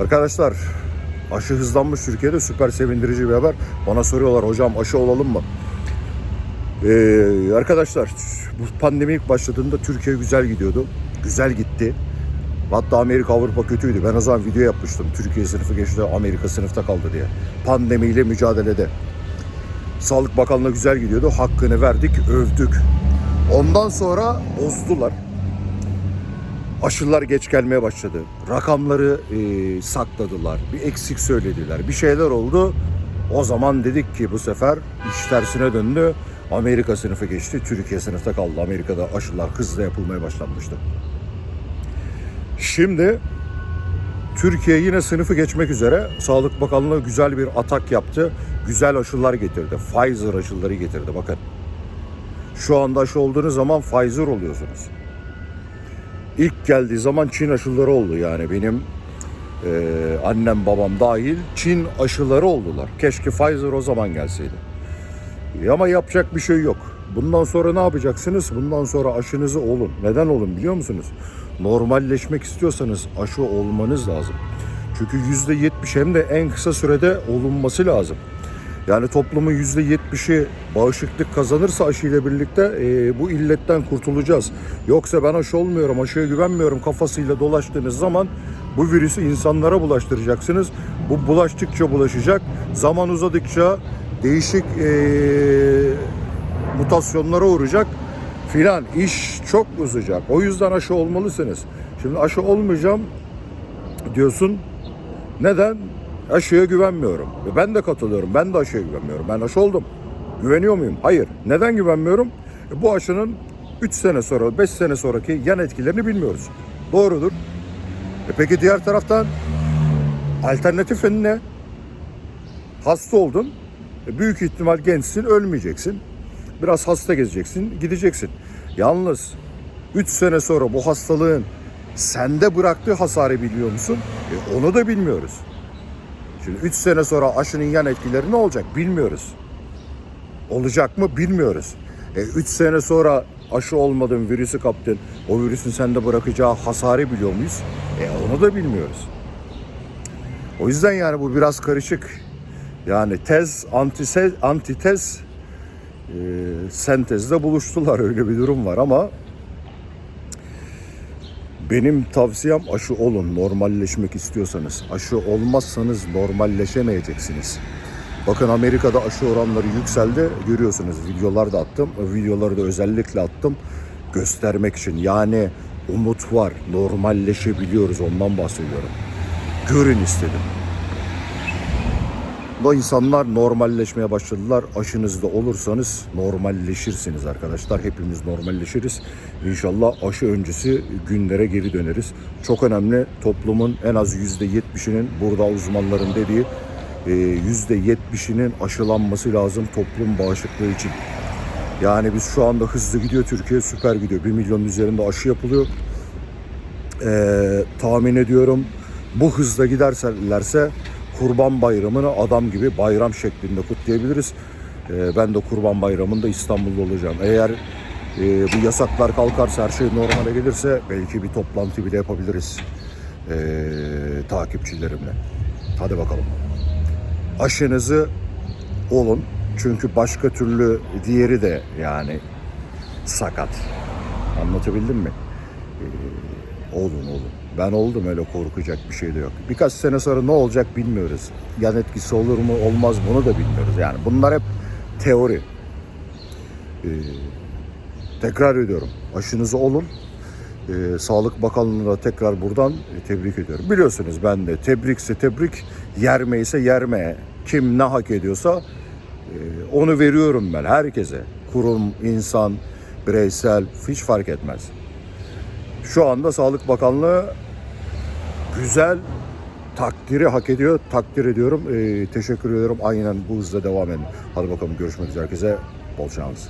Arkadaşlar aşı hızlanmış Türkiye'de süper sevindirici bir haber. Bana soruyorlar hocam aşı olalım mı? Ee, arkadaşlar bu pandemi ilk başladığında Türkiye güzel gidiyordu. Güzel gitti. Hatta Amerika Avrupa kötüydü. Ben o zaman video yapmıştım. Türkiye sınıfı geçti, Amerika sınıfta kaldı diye. Pandemiyle mücadelede. Sağlık Bakanlığı güzel gidiyordu. Hakkını verdik, övdük. Ondan sonra bozdular. Aşılar geç gelmeye başladı. Rakamları e, sakladılar. Bir eksik söylediler. Bir şeyler oldu. O zaman dedik ki bu sefer iş tersine döndü. Amerika sınıfı geçti. Türkiye sınıfta kaldı. Amerika'da aşılar hızla yapılmaya başlanmıştı. Şimdi Türkiye yine sınıfı geçmek üzere. Sağlık Bakanlığı güzel bir atak yaptı. Güzel aşılar getirdi. Pfizer aşıları getirdi. Bakın. Şu anda aşı olduğunuz zaman Pfizer oluyorsunuz. İlk geldiği zaman Çin aşıları oldu yani benim e, annem babam dahil Çin aşıları oldular. Keşke Pfizer o zaman gelseydi. E, ama yapacak bir şey yok. Bundan sonra ne yapacaksınız? Bundan sonra aşınızı olun. Neden olun biliyor musunuz? Normalleşmek istiyorsanız aşı olmanız lazım. Çünkü %70 hem de en kısa sürede olunması lazım. Yani toplumun %70'i bağışıklık kazanırsa aşıyla birlikte e, bu illetten kurtulacağız. Yoksa ben aşı olmuyorum, aşıya güvenmiyorum kafasıyla dolaştığınız zaman bu virüsü insanlara bulaştıracaksınız. Bu bulaştıkça bulaşacak. Zaman uzadıkça değişik e, mutasyonlara uğrayacak filan. İş çok uzayacak. O yüzden aşı olmalısınız. Şimdi aşı olmayacağım diyorsun. Neden? Aşıya güvenmiyorum. Ve Ben de katılıyorum. Ben de aşıya güvenmiyorum. Ben aşı oldum. Güveniyor muyum? Hayır. Neden güvenmiyorum? E, bu aşının 3 sene sonra, 5 sene sonraki yan etkilerini bilmiyoruz. Doğrudur. E peki diğer taraftan alternatifin ne? Hasta oldun. E, büyük ihtimal gençsin, ölmeyeceksin. Biraz hasta gezeceksin, gideceksin. Yalnız 3 sene sonra bu hastalığın sende bıraktığı hasarı biliyor musun? E, onu da bilmiyoruz. Şimdi 3 sene sonra aşının yan etkileri ne olacak bilmiyoruz. Olacak mı bilmiyoruz. 3 sene sonra aşı olmadın, virüsü kaptın. O virüsün sende bırakacağı hasarı biliyor muyuz? E onu da bilmiyoruz. O yüzden yani bu biraz karışık. Yani tez, antitez, antitez e, sentezde buluştular öyle bir durum var ama benim tavsiyem aşı olun normalleşmek istiyorsanız. Aşı olmazsanız normalleşemeyeceksiniz. Bakın Amerika'da aşı oranları yükseldi. Görüyorsunuz videolar da attım. Videoları da özellikle attım göstermek için. Yani umut var. Normalleşebiliyoruz ondan bahsediyorum. Görün istedim. Bu insanlar normalleşmeye başladılar. Aşınızda olursanız normalleşirsiniz arkadaşlar. Hepimiz normalleşiriz. İnşallah aşı öncesi günlere geri döneriz. Çok önemli toplumun en az %70'inin burada uzmanların dediği e, %70'inin aşılanması lazım toplum bağışıklığı için. Yani biz şu anda hızlı gidiyor Türkiye süper gidiyor. 1 milyonun üzerinde aşı yapılıyor. Ee, tahmin ediyorum bu hızla giderlerse Kurban Bayramı'nı adam gibi bayram şeklinde kutlayabiliriz. Ee, ben de Kurban Bayramı'nda İstanbul'da olacağım. Eğer e, bu yasaklar kalkarsa her şey normale gelirse belki bir toplantı bile yapabiliriz ee, takipçilerimle. Hadi bakalım. Aşınızı olun. Çünkü başka türlü diğeri de yani sakat. Anlatabildim mi? Ee, olun olun. Ben oldum öyle korkacak bir şey de yok. Birkaç sene sonra ne olacak bilmiyoruz. Yan etkisi olur mu olmaz bunu da bilmiyoruz. Yani bunlar hep teori. Ee, tekrar ediyorum. Aşınızı olun. Ee, Sağlık Bakanlığı'na tekrar buradan e, tebrik ediyorum. Biliyorsunuz ben de tebrikse tebrik, yerme ise yerme. Kim ne hak ediyorsa e, onu veriyorum ben herkese. Kurum, insan, bireysel hiç fark etmez. Şu anda Sağlık Bakanlığı güzel takdiri hak ediyor. Takdir ediyorum. Ee, teşekkür ediyorum. Aynen bu hızla devam edin. Hadi bakalım görüşmek üzere herkese. Bol şans.